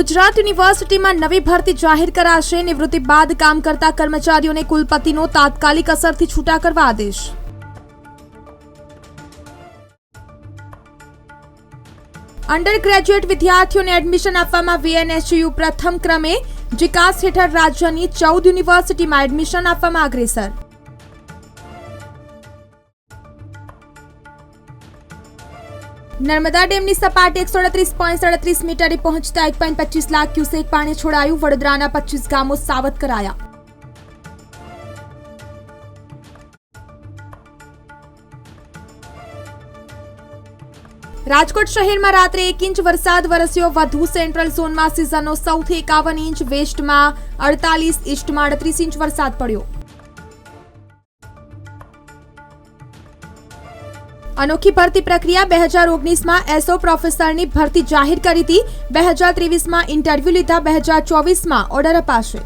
ગુજરાત યુનિવર્સિટીમાં નવી ભરતી જાહેર કરાશે. નિવૃત્તિ બાદ કામ કરતા કર્મચારીઓને કુલપતિનો તાત્કાલિક અસરથી છૂટા કરવા આદેશ. અંડર ગ્રેજ્યુએટ વિદ્યાર્થીઓને એડમિશન આપવામાં વીએનએસયુ પ્રથમ ક્રમે. વિકાસ હેઠળ રાજ્યની ચૌદ યુનિવર્સિટીમાં એડમિશન આપવામાં અગ્રેસર. નર્મદા ડેમની સપાટી એકસો અડત્રીસ પોઈન્ટ સડત્રીસ મીટરે પહોંચતા એક પોઈન્ટ પચીસ લાખ ક્યુસેક પાણી છોડાયું. વડોદરાના પચીસ ગામો સાવધ કરાયા. રાજકોટ શહેરમાં રાત્રે એક ઇંચ વરસાદ વરસ્યો. વધુ સેન્ટ્રલ ઝોનમાં સિઝનનો સૌથી એકાવન ઇંચ વેસ્ટમાં અડતાલીસ ઈસ્ટમાં અડત્રીસ ઇંચ વરસાદ પડ્યો. અનોખી ભરતી પ્રક્રિયા બે હજાર ઓગણીસમાં એસઓ પ્રોફેસરની ભરતી જાહેર કરી હતી. બે હજાર ત્રેવીસમાં ઇન્ટરવ્યૂ લીધા, બે હજાર ચોવીસમાં ઓર્ડર અપાશે.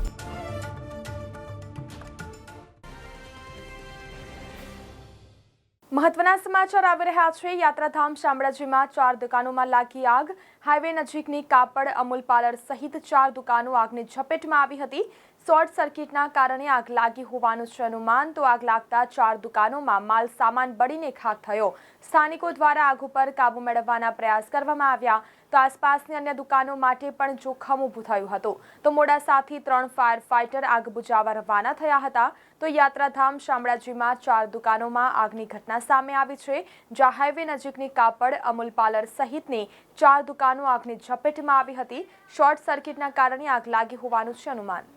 મહત્વના સમાચાર આવી રહ્યા છે. યાત્રાધામ શામળાજીમાં ચાર દુકાનોમાં લાગી આગ. હાઈવે નજીકની કાપડ, અમૂલ પાર્લર સહિત ચાર દુકાનો આગની ઝપેટમાં આવી હતી. શોર્ટ સર્કિટના કારણે આગ લાગી હોવાનું છે અનુમાન તો આગ લાગતા ચાર દુકાનોમાં માલ સામાન બળીને ખાક થયો. સ્થાનિકો દ્વારા આગ ઉપર કાબુ મેળવવાના પ્રયાસ કરવામાં આવ્યા. તો આસપાસની અન્ય દુકાનો માટે પણ જોખમ ઊભું થયું હતું. તો મોડાસાથી ત્રણ ફાયર ફાઇટર આગ બુજાવવા રવાના થયા હતા. તો યાત્રાધામ શામળાજીમાં ચાર દુકાનોમાં આગની ઘટના સામે આવી છે, જ્યાં હાઈવે નજીકની કાપડ, અમૂલ પાર્લર સહિતની ચાર દુકાનો આગની ઝપેટમાં આવી હતી. શોર્ટ સર્કિટના કારણે આગ લાગી હોવાનું છે અનુમાન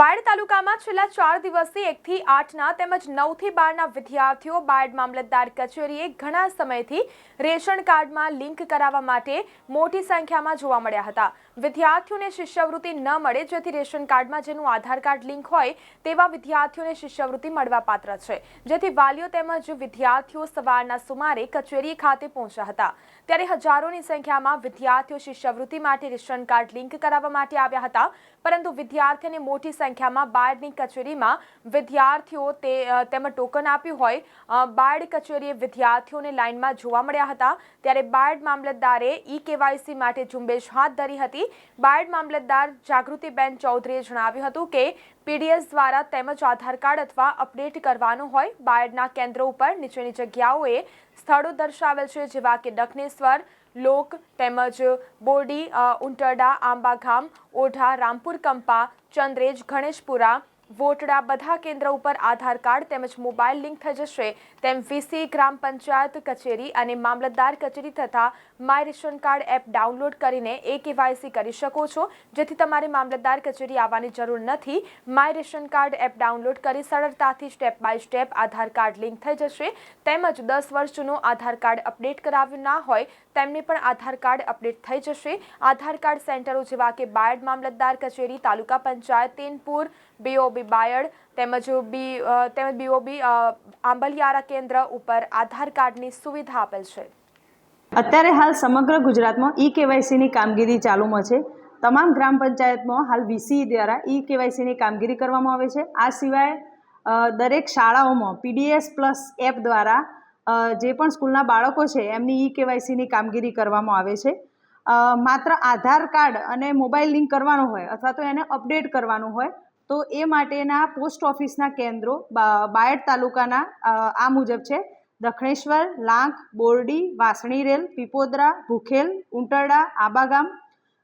બાયડ તાલુકામાં છેલ્લા ચાર દિવસથી એકથી આઠના તેમજ નવથી બારના વિદ્યાર્થીઓ બાયડ મામલતદાર કચેરીએ ઘણા સમયથી રેશન કાર્ડમાં લિંક કરાવવા માટે મોટી સંખ્યામાં જોવા મળ્યા હતા. વિદ્યાર્થીઓને શિષ્યવૃત્તિ ન મળે, જેથી રેશન કાર્ડમાં જેનું આધાર કાર્ડ લિંક હોય તેવા વિદ્યાર્થીઓને શિષ્યવૃત્તિ મળવાપાત્ર છે. જેથી વાલીઓ તેમજ વિદ્યાર્થીઓ સવારના સુમારે કચેરી ખાતે પહોંચ્યા હતા. ત્યારે હજારોની સંખ્યામાં વિદ્યાર્થીઓ શિષ્યવૃત્તિ માટે રેશન કાર્ડ લિંક કરાવવા માટે આવ્યા હતા. પરંતુ વિદ્યાર્થીઓને મોટી સંખ્યામાં બાયડની કચેરીમાં વિદ્યાર્થીઓ તે અ, તેમજ ટોકન આપ્યું હોય. બાર્ડ કચેરીએ વિદ્યાર્થીઓને લાઇનમાં જોવા મળ્યા હતા. ત્યારે બાયડ મામલતદારે ઈ કેવાયસી માટે ઝુંબેશ હાથ ધરી હતી. બાયડ મામલતદાર જાગૃતિબેન ચૌધરીએ જણાવ્યું હતું કે પીડીએસ દ્વારા તેમજ આધાર કાર્ડ અથવા અપડેટ કરવાનું હોય બાયડના કેન્દ્રો ઉપર નીચેની જગ્યાઓએ સ્થળો દર્શાવેલ છે જેવા કે દક્ષિણેશ્વર લોક તેમજ બોરડી અ, ઉંટરડા આંબાગામ ઓઢા રામપુર કંપા ચંદ્રેજ ગણેશપુરા વોટડા બધા કેન્દ્ર ઉપર આધાર કાર્ડ તેમજ મોબાઈલ લિંક થઈ જશે. તેમ વીસી ગ્રામ પંચાયત કચેરી અને મામલતદાર કચેરી તથા my ration card app download કરીને એ કેવાયસી કરી શકો છો. જેથી તમારે મામલતદાર કચેરી આવવાની જરૂર નથી. My ration card app download કરી સરળતાથી step by step Aadhaar card link થઈ જશે. તેમજ દસ વર્ષ જૂનું આધાર કાર્ડ અપડેટ કરાવ્યું ના હોય તેમને પણ આધાર કાર્ડ અપડેટ થઈ જશે. આધાર કાર્ડ સેન્ટરો જેવા કે બાયડ મામલતદાર કચેરી, તાલુકા પંચાયત, તેનપુર બીઓબી બાયડ તેમજ બી તેમજ બીઓબી આંબલિયારા કેન્દ્ર ઉપર આધાર કાર્ડની સુવિધા આપેલ છે. અત્યારે હાલ સમગ્ર ગુજરાતમાં ઈ કેવાયસીની કામગીરી ચાલુમાં છે. તમામ ગ્રામ પંચાયતમાં હાલ વીસી દ્વારા ઈ કેવાયસીની કામગીરી કરવામાં આવે છે. આ સિવાય દરેક શાળાઓમાં પીડીએસ પ્લસ એપ દ્વારા જે પણ સ્કૂલના બાળકો છે, એમની ઈ કેવાયસીની કામગીરી કરવામાં આવે છે. માત્ર આધાર કાર્ડ અને મોબાઈલ લિંક કરવાનો હોય અથવા તો એને અપડેટ કરવાનું હોય, તો એ માટેના પોસ્ટ ઓફિસના કેન્દ્રો બાયડ તાલુકાના આ મુજબ છે. દક્ષિણેશ્વર લાંખ બોરડી, વાસણી રેલ, પીપોદરા, ભૂખેલ, ઉંટરડા, આબાગામ,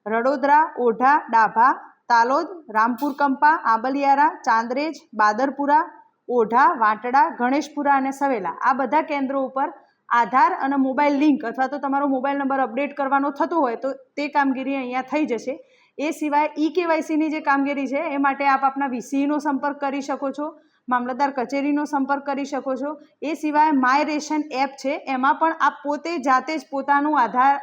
રડોદરા, ઓઢા, ડાભા, તાલોદ રામપુર કંપા આંબલિયારા, ચાંદરેજ, બાદરપુરા ઓઢા, વાંટડા, ગણેશપુરા અને સવેલા આ બધા કેન્દ્રો ઉપર આધાર અને મોબાઈલ લિંક અથવા તો તમારો મોબાઈલ નંબર અપડેટ કરવાનો થતો હોય તો તે કામગીરી અહીંયા થઈ જશે. એ સિવાય ઈ કેવાયસીની જે કામગીરી છે એ માટે આપ આપના વીસીનો સંપર્ક કરી શકો છો, મામલતદાર કચેરીનો સંપર્ક કરી શકો છો. એ સિવાય માય રેશન એપ છે એમાં પણ આપ પોતે જાતે જ પોતાનું આધાર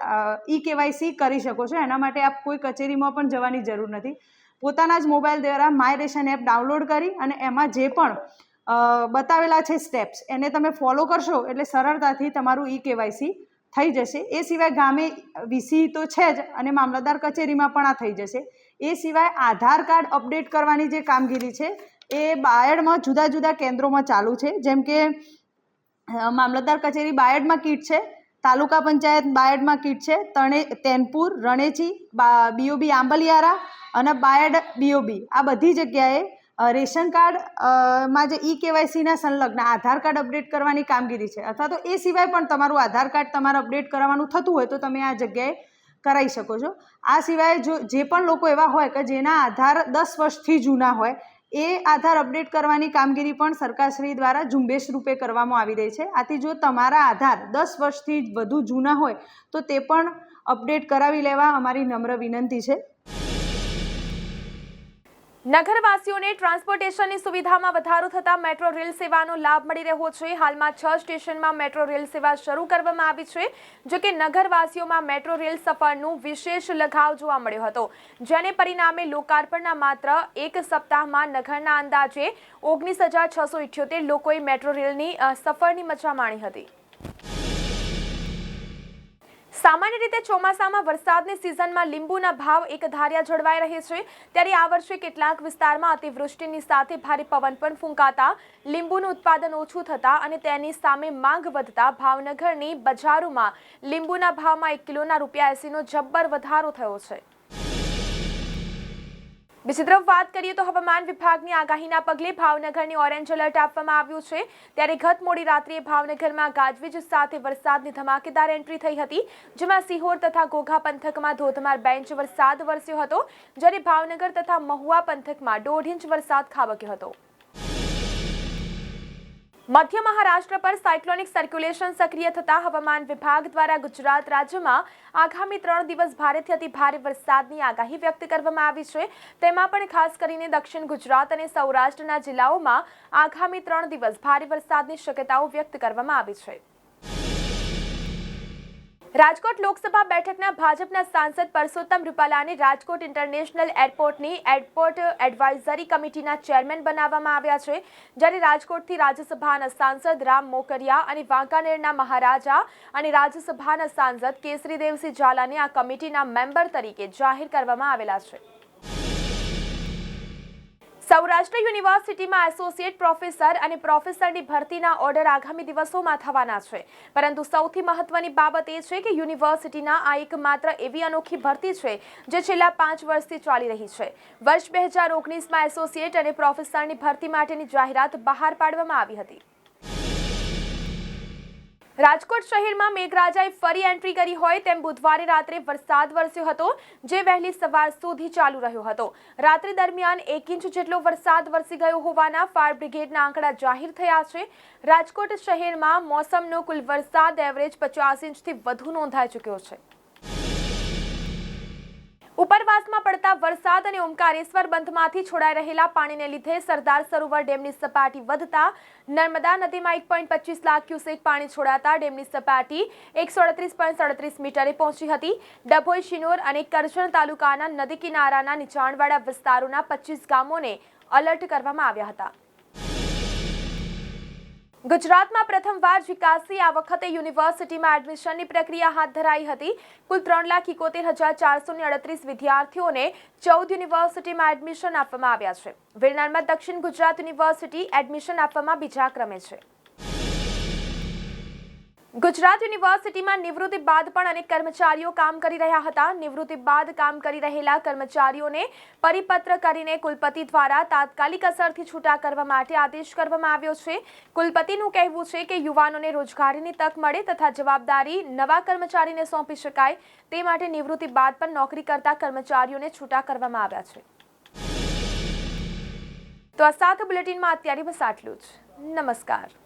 ઈ કેવાયસી કરી શકો છો. એના માટે આપ કોઈ કચેરીમાં પણ જવાની જરૂર નથી. પોતાના જ મોબાઈલ દ્વારા માય રેશન એપ ડાઉનલોડ કરી અને એમાં જે પણ બતાવેલા છે સ્ટેપ્સ એને તમે ફોલો કરશો એટલે સરળતાથી તમારું ઈ કેવાયસી થઈ જશે. એ સિવાય ગામે વીસી તો છે જ અને મામલતદાર કચેરીમાં પણ આ થઈ જશે. એ સિવાય આધાર કાર્ડ અપડેટ કરવાની જે કામગીરી છે, એ બાયડમાં જુદા જુદા કેન્દ્રોમાં ચાલુ છે. જેમ કે મામલતદાર કચેરી બાયડમાં કીટ છે, તાલુકા પંચાયત બાયડમાં કીટ છે, તણે, તેનપુર, રણેચી બીઓબી આંબલિયારા અને બાયડ બીઓબી આ બધી જગ્યાએ રેશન કાર્ડમાં જે ઈ કેવાયસીના સંલગ્ન આધાર કાર્ડ અપડેટ કરવાની કામગીરી છે. અથવા તો એ સિવાય પણ તમારું આધાર કાર્ડ તમારે અપડેટ કરાવવાનું થતું હોય તો તમે આ જગ્યાએ કરાવી શકો છો. આ સિવાય જો, જે પણ લોકો એવા હોય કે જેના આધાર દસ વર્ષથી જૂના હોય, એ આધાર અપડેટ કરવાની કામગીરી પણ સરકારશ્રી દ્વારા ઝુંબેશ રૂપે કરવામાં આવી રહી છે. આથી જો તમારા આધાર દસ વર્ષથી વધુ જૂના હોય, તો તે પણ અપડેટ કરાવી લેવા અમારી નમ્ર વિનંતી છે. નગરવાસીઓને ટ્રાન્સપોર્ટેશનની સુવિધામાં વધારો થતા મેટ્રો રેલ સેવાનો લાભ મળી રહ્યો છે. હાલમાં છ સ્ટેશનમાં મેટ્રો રેલ સેવા શરૂ કરવામાં આવી છે, જો કે નગરવાસીઓમાં મેટ્રો રેલ સફરનું વિશેષ લગાવ જોવા મળ્યો હતો. જેને પરિણામે લોકાર્પણના માત્ર એક સપ્તાહમાં નગરના અંદાજે ઓગણીસ હજાર છસો ઇઠ્યોતેર લોકોએ મેટ્રો રેલની સફરની મજા માણી હતી. સામાન્ય રીતે ચોમાસામાં વરસાદની સિઝનમાં લીંબુના ભાવ એક ધાર્યા જળવાઈ રહે છે. ત્યારે આ વર્ષે કેટલાક વિસ્તારમાં અતિવૃષ્ટિની સાથે ભારે પવન પણ ફૂંકાતા. લીંબુનું ઉત્પાદન ઓછું થતા અને તેની સામે માંગ વધતા ભાવનગરની બજારોમાં લીંબુના ભાવમાં એક કિલોના રૂપિયા એસીનો જબ્બર વધારો થયો છે. બીજી તરફ વાત કરીએ તો હવામાન વિભાગની આગાહીના પગલે ભાવનગરની ઓરેન્જ એલર્ટ આપવામાં આવ્યું છે. ત્યારે ગત મોડી રાત્રે ભાવનગરમાં ગાજવીજ સાથે વરસાદની ધમાકેદાર એન્ટ્રી થઈ હતી, જેમાં સિહોર તથા ઘોઘા પંથકમાં ધોધમાર બે ઇંચ વરસાદ વરસ્યો હતો, જ્યારે ભાવનગર તથા મહુવા પંથકમાં દોઢ ઇંચ વરસાદ ખાબક્યો હતો. મધ્ય મહારાષ્ટ્ર પર સાયક્લોનિક સર્ક્યુલેશન સક્રિય થતા હવામાન વિભાગ દ્વારા ગુજરાત રાજ્યમાં આગામી ત્રણ દિવસ ભારેથી અતિ ભારે વરસાદની આગાહી વ્યક્ત કરવામાં આવી છે. તેમાં પણ ખાસ કરીને દક્ષિણ ગુજરાત અને સૌરાષ્ટ્રના જિલ્લાઓમાં આગામી ત્રણ દિવસ ભારે વરસાદની શક્યતાઓ વ્યક્ત કરવામાં આવી છે. રાજકોટ લોકસભા બેઠકના ભાજપના સાંસદ પરસોત્તમ રૂપાલાને રાજકોટ ઇન્ટરનેશનલ એરપોર્ટની એરપોર્ટ એડવાઇઝરી કમિટીના ચેરમેન બનાવવામાં આવ્યા છે, જ્યારે રાજકોટથી રાજ્યસભાના સાંસદ રામ મોકરિયા અને વાંકાનેરના મહારાજા અને રાજ્યસભાના સાંસદ કેસરીદેવસિંહ ઝાલાને આ કમિટીના મેમ્બર તરીકે જાહેર કરવામાં આવેલા છે. સૌરાષ્ટ્ર યુનિવર્સિટીમાં એસોસિએટ પ્રોફેસર અને પ્રોફેસરની ભરતીના ઓર્ડર આગામી દિવસોમાં થવાના છે. પરંતુ સૌથી મહત્વની બાબત એ છે કે યુનિવર્સિટીના આ એક માત્ર એવી અનોખી ભરતી છે જે છેલ્લા પાંચ વર્ષથી ચાલી રહી છે. વર્ષ બે હજાર ઓગણીસમાં એસોસિએટ અને પ્રોફેસરની ભરતી માટેની જાહેરાત બહાર પાડવામાં આવી હતી. રાજકોટ શહેરમાં મેઘરાજાએ ફરી એન્ટ્રી કરી હોય તેમ બુધવારે રાત્રે વરસાદ વરસ્યો હતો, જે વહેલી સવાર સુધી ચાલુ રહ્યો હતો. રાત્રિ દરમિયાન એક ઇંચ જેટલો વરસાદ વરસી ગયો હોવાના ફાયર બ્રિગેડના આંકડા જાહેર થયા છે. રાજકોટ શહેરમાં મોસમનો કુલ વરસાદ એવરેજ પચાસ ઇંચથી વધુ નોંધાઈ ચૂક્યો છે. ઉપરવાસમાં પડતા વરસાદ અને ઓમકારેશ્વર બંધમાંથી છોડાઈ રહેલા પાણીને લીધે સરદાર સરોવર ડેમની સપાટી વધતા નર્મદા નદીમાં એક પોઈન્ટ પચીસ લાખ ક્યુસેક પાણી છોડાતા ડેમની સપાટી એકસો અડત્રીસ પોઈન્ટ સડત્રીસ મીટરે પહોંચી હતી. ડભોઈ, શિનોર અને કરજણ તાલુકાના નદી કિનારાના નીચાણવાળા વિસ્તારોના પચીસ ગામોને અલર્ટ કરવામાં આવ્યા હતા. ગુજરાતમાં પ્રથમવાર વિકાસી આ વખતે યુનિવર્સિટીમાં એડમિશનની પ્રક્રિયા હાથ ધરાઈ હતી. કુલ ત્રણ લાખ ઇકોતેર હજાર ચારસો અડત્રીસ વિદ્યાર્થીઓને ચૌદ યુનિવર્સિટીમાં એડમિશન આપવામાં આવ્યા છે. વિરનારમાં દક્ષિણ ગુજરાત યુનિવર્સિટી એડમિશન આપવામાં બીજા ક્રમે છે. ગુજરાત યુનિવર્સિટીમાં નિવૃત્તિ બાદ પણ અનેક કર્મચારીઓ કામ કરી રહ્યા હતા. નિવૃત્તિ બાદ કામ કરી રહેલા કર્મચારીઓને પરિપત્ર કરીને કુલપતિ દ્વારા તાત્કાલિક અસરથી છૂટા કરવા માટે આદેશ કરવામાં આવ્યો છે. કુલપતિનું કહેવું છે કે યુવાનોને રોજગારીની તક મળે તથા જવાબદારી નવા કર્મચારીને સોંપી શકાય તે માટે નિવૃત્તિ બાદ પણ નોકરી કરતા કર્મચારીઓને છૂટા કરવામાં આવ્યા છે. તો આ સાત બુલેટિનમાં અત્યારે બસ આટલું જ. નમસ્કાર.